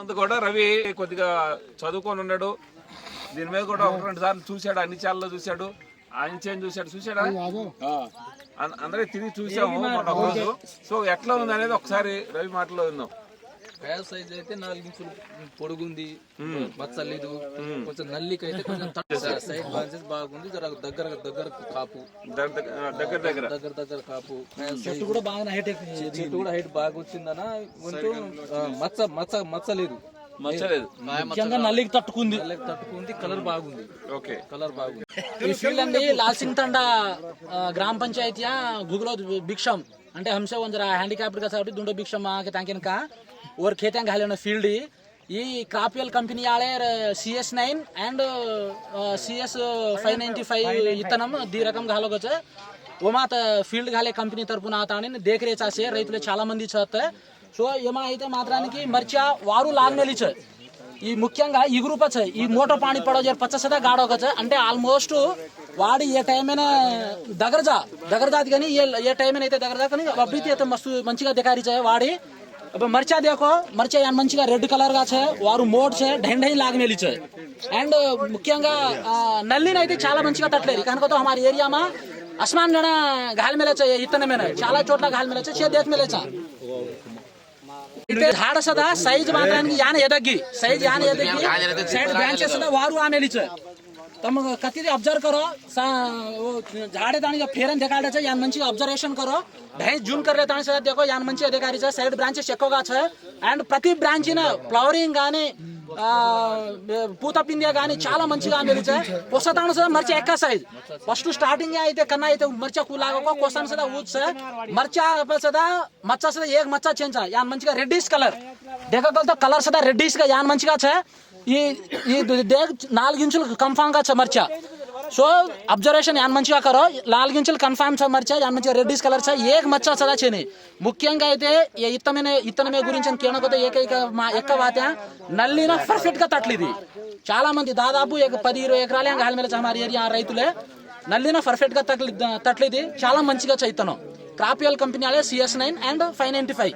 అంత కూడా రవి కొద్దిగా చదువుకొని ఉన్నాడు. దీని మీద కూడా ఒక రెండు సార్లు చూశాడు అన్ని ఛానల్లో చూశాడు. ఆయన చూశాడు. చూశాడా? అందరూ తిరిగి చూసాము మొన్న సో ఎట్లా ఉంది అనేది ఒకసారి రవి మాటలో విన్నాం బ్యాగ్ సైజ్ అయితే నాలుగు ఇంచులు పొడుగుంది మచ్చలేదు. కొంచెం నల్లికి అయితే కొంచెం సైడ్ బాన్సెస్ బాగుంది జర దగ్గర దగ్గర కాపు. దగ్గర దగ్గర దగ్గర దగ్గర. కాపు. చెట్టు కూడా బాగా హైట్ చెట్టు కూడా హైట్ బాగా వచ్చిందన కొంచెం మచ్చ మచ్చ మచ్చలేదు. తట్టుకుంది. తట్టుకుంది కలర్ బాగుంది. ఓకే. కలర్ బాగుంది. ఈ ఫీల్డ్ అండి గ్రామ పంచాయతీ గుగులో భిక్షం? అంటే हमसे वो जरा हैंडीकैप्ड का सब दुंडो बिक्षम के तांकिन का और खेते ఈ క్రాపియల్ కంపెనీ ఆడే CS nine and CS five ninety five ఇతనం దీ రకం గాలోకొచ్చ ఒమాత ఫీల్డ్ గాలే కంపెనీ తరపున ఆతాని దేకరే చాసే రైతులు చాలా మంది చేస్తే సో ఏమా అయితే మాత్రానికి మర్చా వారు లాంగ్ నెలిచ ఈ ముఖ్యంగా ఈ గ్రూప్ వచ్చాయి ఈ మోటో పాణి పడవ జర పచ్చసదా గాడోకొచ్చ. అంటే ఆల్మోస్ట్ వాడు ఏ టైం అయినా దగ్గర జా దగ్గర జాతి కానీ ఏ ఏ టైం అయినా అయితే దగ్గర జా కానీ అభివృద్ధి అయితే మస్తు మంచిగా దిగారి చే వాడి. మర్చా దేకో మర్చా యాన్ మంచిగా రెడ్ కలర్గా చే వారు మోడ్ చే ఢైన్ ఢైన్ లాగి నిలిచే అండ్ ముఖ్యంగా నల్లిని అయితే చాలా మంచిగా తట్టలేదు. కనుకతో హమారి ఏరియామా అస్మాన్ జన గాలి మేలేచా ఇతనే మేన చాలా చోట్ల గాలి మేలేచా చే దేశ మేలేచా ಧಾಡ ಸದಾ ಸೈಜ್ ಮಾತ್ರ ಯಾನ ಎದಗ್ಗಿ ಸೈಜ್ ಯಾನ ಎದಗ್ಗಿ ಸೈಡ್ ಬ್ರಾಂಚಸ್ ಅದ ವಾರು ಆಮೇಲೆ तर मग कधी ऑब्झर्व करो सा वो झाडे ताणी फेरन देखाडायचं यान मंची ऑब्झर्वेशन करो ढाई जून करले ताणी सदा देखो यान మంచి అధికారిచ సైడ్ బ్రాంచెస్ ఎక్కువగా చే అండ్ ప్రతి బ్రాంచ్ ఫ్లవరింగ్ కానీ పూత పిందె కానీ చాలా మంచిగా ఆమెలిచే పొసతాను సదా మర్చి ఎక్క సైజ్ ఫస్ట్ స్టార్టింగ్ అయితే కన్నా అయితే మర్చా కూలాగో కోసాను సదా ఊచ మర్చా సదా మచ్చా సదా ఏక మచ్చా చేంచ యాన్ మంచిగా రెడ్డిష్ కలర్ దేఖగలతో కలర్ సదా రెడ్డిష్ గా యాన్ మంచిగా చే ఈ ఈ నాలుగించులు నాలుగు ఇంచులు కన్ఫామ్గా సో అబ్జర్వేషన్ యాన్ మంచిగా కరో? నాలుగించులు కన్ఫామ్ చే మర్చా యాన్ మంచిగా రెడ్డి కలర్ చా? ఏక మచ్చా సదా చేని. ముఖ్యంగా అయితే ఇత్తమైన ఇత్తనమే ఇత్తనమే గురించి కేనకపోతే ఏకైక మా ఎక్క వాత నల్లిన పర్ఫెక్ట్గా తట్లిది. చాలా మంది దాదాపు పది ఇరవై ఎకరాలే గాలిమేల చమారి ఏరియా రైతులే. నల్లిన పర్ఫెక్ట్గా తట్లి తట్లిది. చాలా మంచిగా చైతనం క్రాపియల్ కంపెనీ అలే CS nine and five ninety five